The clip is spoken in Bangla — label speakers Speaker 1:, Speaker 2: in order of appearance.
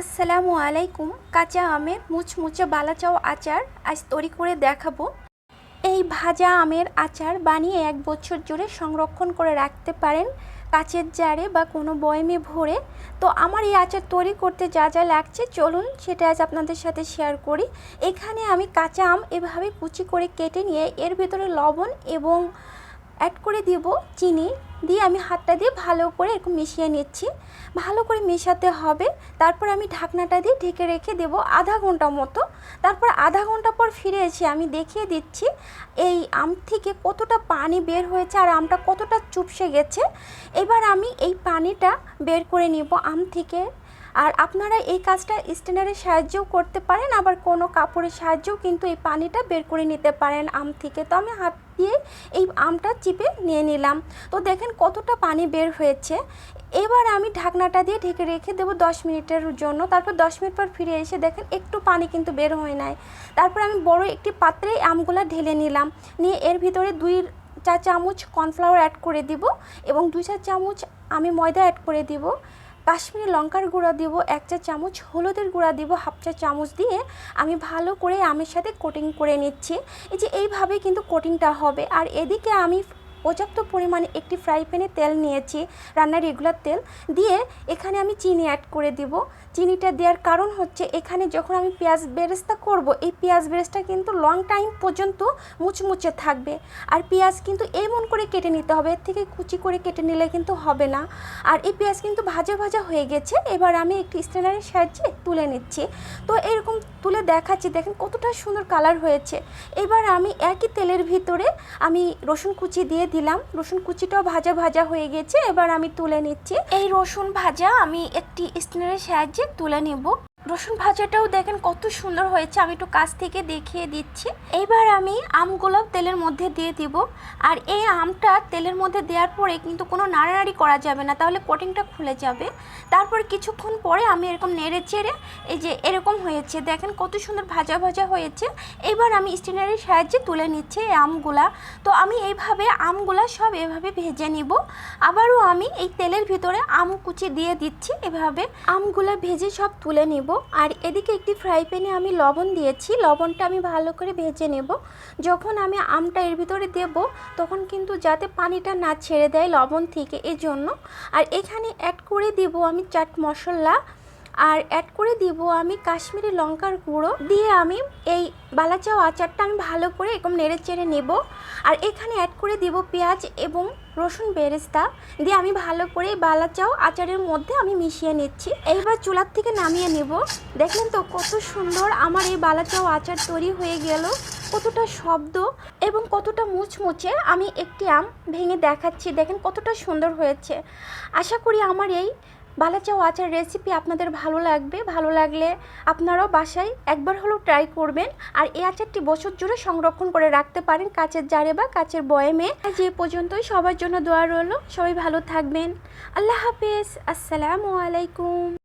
Speaker 1: আসসালামু আলাইকুম, কাঁচা আমের মুচমুচে বালাচাও আচার আজ তৈরি করে দেখাবো। এই ভাজা আমের আচার বানিয়ে এক বছর জুড়ে সংরক্ষণ করে রাখতে পারেন কাচের জারে বা কোনো বয়মে ভরে। তো আমার এই আচার তৈরি করতে যা যা লাগছে, চলুন সেটা আজ আপনাদের সাথে শেয়ার করি। এখানে আমি কাঁচা আম এভাবে কুচি করে কেটে নিয়ে এর ভেতরে লবণ এবং অ্যাড করে দিব চিনি। দিয়ে আমি হাতটা দিয়ে ভালো করে এরকম মিশিয়ে নিচ্ছি। ভালো করে মেশাতে হবে। তারপর আমি ঢাকনাটা দিয়ে ঢেকে রেখে দেব আধা ঘণ্টা মতো। তারপর আধা ঘণ্টা পর ফিরে এসে আমি দেখিয়ে দিচ্ছি এই আম থেকে কতটা পানি বের হয়েছে আর আমটা কতটা চুপসে গেছে। এবার আমি এই পানিটা বের করে নেব আম থেকে। আর আপনারা এই কাজটা স্ট্যান্ডারের সাহায্যও করতে পারেন, আবার কোনো কাপড়ের সাহায্যেও কিন্তু এই পানিটা বের করে নিতে পারেন। আম থেকে তো আমি হাত দিয়ে এই আমটা চিপে নিয়ে নিলাম। তো দেখেন কতটা পানি বের হয়েছে। এবার আমি ঢাকনাটা দিয়ে ঢেকে রেখে দেবো দশ মিনিটের জন্য। তারপর দশ মিনিট পর ফিরে এসে দেখেন একটু পানি কিন্তু বের হয় নাই। তারপর আমি বড় একটি পাত্রে আমগুলো ঢেলে নিলাম। নিয়ে এর ভিতরে দুই চা চামচ কর্নফ্লাওয়ার অ্যাড করে দিব এবং দুই চা চামচ আমি ময়দা অ্যাড করে দিব। কাশ্মীরি লঙ্কার গুঁড়া দিব, এক চা চামচ, হলুদের গুঁড়া দিব, হাফ চা চামচ দিয়ে আমি ভালো করে আমের সাথে কোটিং করে নিচ্ছি। এই যে এইভাবে কিন্তু কোটিংটা হবে। আর এদিকে আমি পর্যাপ্ত পরিমাণে একটি ফ্রাই প্যানে তেল নিয়েছি, রান্নার রেগুলার তেল। দিয়ে এখানে আমি চিনি অ্যাড করে দিব। চিনিটা দেওয়ার কারণ হচ্ছে এখানে যখন আমি পেঁয়াজ বেরেস্তা করব, এই পেঁয়াজ বেরেস্তা কিন্তু লং টাইম পর্যন্ত মুচমুচে থাকবে। আর পেঁয়াজ কিন্তু এমন করে কেটে নিতে হবে, এর থেকে কুচি করে কেটে নিলে কিন্তু হবে না। আর এই পেঁয়াজ কিন্তু ভাজা ভাজা হয়ে গেছে, এবার আমি একটি স্ট্যান্ডারের সাহায্যে তুলে নিচ্ছি। তো এরকম তুলে দেখাচ্ছি, দেখেন কতটা সুন্দর কালার হয়েছে। এবার আমি একই তেলের ভিতরে আমি রসুন কুচি দিয়ে দিলাম। রসুন কুচিটাও ভাজা ভাজা হয়ে গেছে, এবার আমি তুলে নিচ্ছি। এই রসুন ভাজা আমি একটি স্টিনারের সাহায্যে তুলে নেব। রসুন ভাজাটাও দেখেন কত সুন্দর হয়েছে। আমি একটু কাছ থেকে দেখিয়ে দিচ্ছি। এইবার আমি আমগুলো তেলের মধ্যে দিয়ে দিব। আর এই আমটা তেলের মধ্যে দেওয়ার পরে কিন্তু কোনো নাড়ানাড়ি করা যাবে না, তাহলে কোটিংটা খুলে যাবে। তারপর কিছুক্ষণ পরে আমি এরকম নেড়ে চেড়ে এই যে এরকম হয়েছে, দেখেন কত সুন্দর ভাজা ভাজা হয়েছে। এবার আমি স্টিনারের সাহায্যে তুলে নিচ্ছি এই আমগুলা। তো আমি এইভাবে আমগুলা সব এভাবে ভেজে নিব। আবারও আমি এই তেলের ভিতরে আম কুচি দিয়ে দিচ্ছি এভাবে। আমগুলা ভেজে সব তুলে নিব। আর এদিকে একটি ফ্রাই প্যানে আমি লবণ দিয়েছি। লবণটা আমি ভালো করে ভেজে নেব। যখন আমি আমটা এর ভিতরে দেব, তখন কিন্তু যাতে পানিটা না ছেড়ে দেয় লবণ থেকে এজন্য। আর এখানে অ্যাড করে দেব আমি চাট মশলা। আর অ্যাড করে দিব আমি কাশ্মীরি লঙ্কার গুঁড়ো। দিয়ে আমি এই বালাচাও আচারটা আমি ভালো করে এরকম নেড়ে চেড়ে নেব। আর এখানে অ্যাড করে দিব পেঁয়াজ এবং রসুন বেরেস্তা দিয়ে আমি ভালো করে বালাচাও আচারের মধ্যে আমি মিশিয়ে নিচ্ছি। এইবার চুলার থেকে নামিয়ে নেব। দেখলেন তো কত সুন্দর আমার এই বালাচাও আচার তৈরি হয়ে গেল, কতটা শব্দ এবং কতটা মুচমুচে আমি একটি আম ভেঙে দেখাচ্ছি। দেখেন কতটা সুন্দর হয়েছে। আশা করি আমার এই বালাচাও আচার রেসিপি আপনাদের ভালো লাগবে, ভালো লাগলে আপনারাও বাসায় একবার হলেও ট্রাই করবেন। আর এই আচারটি বছর জুড়ে সংরক্ষণ করে রাখতে পারেন কাচের জারে বা কাচের বয়েমে। যে পর্যন্তই, সবার জন্য দোয়া রইল। সবাই ভালো থাকবেন। আল্লাহ হাফেজ। আসসালামু আলাইকুম।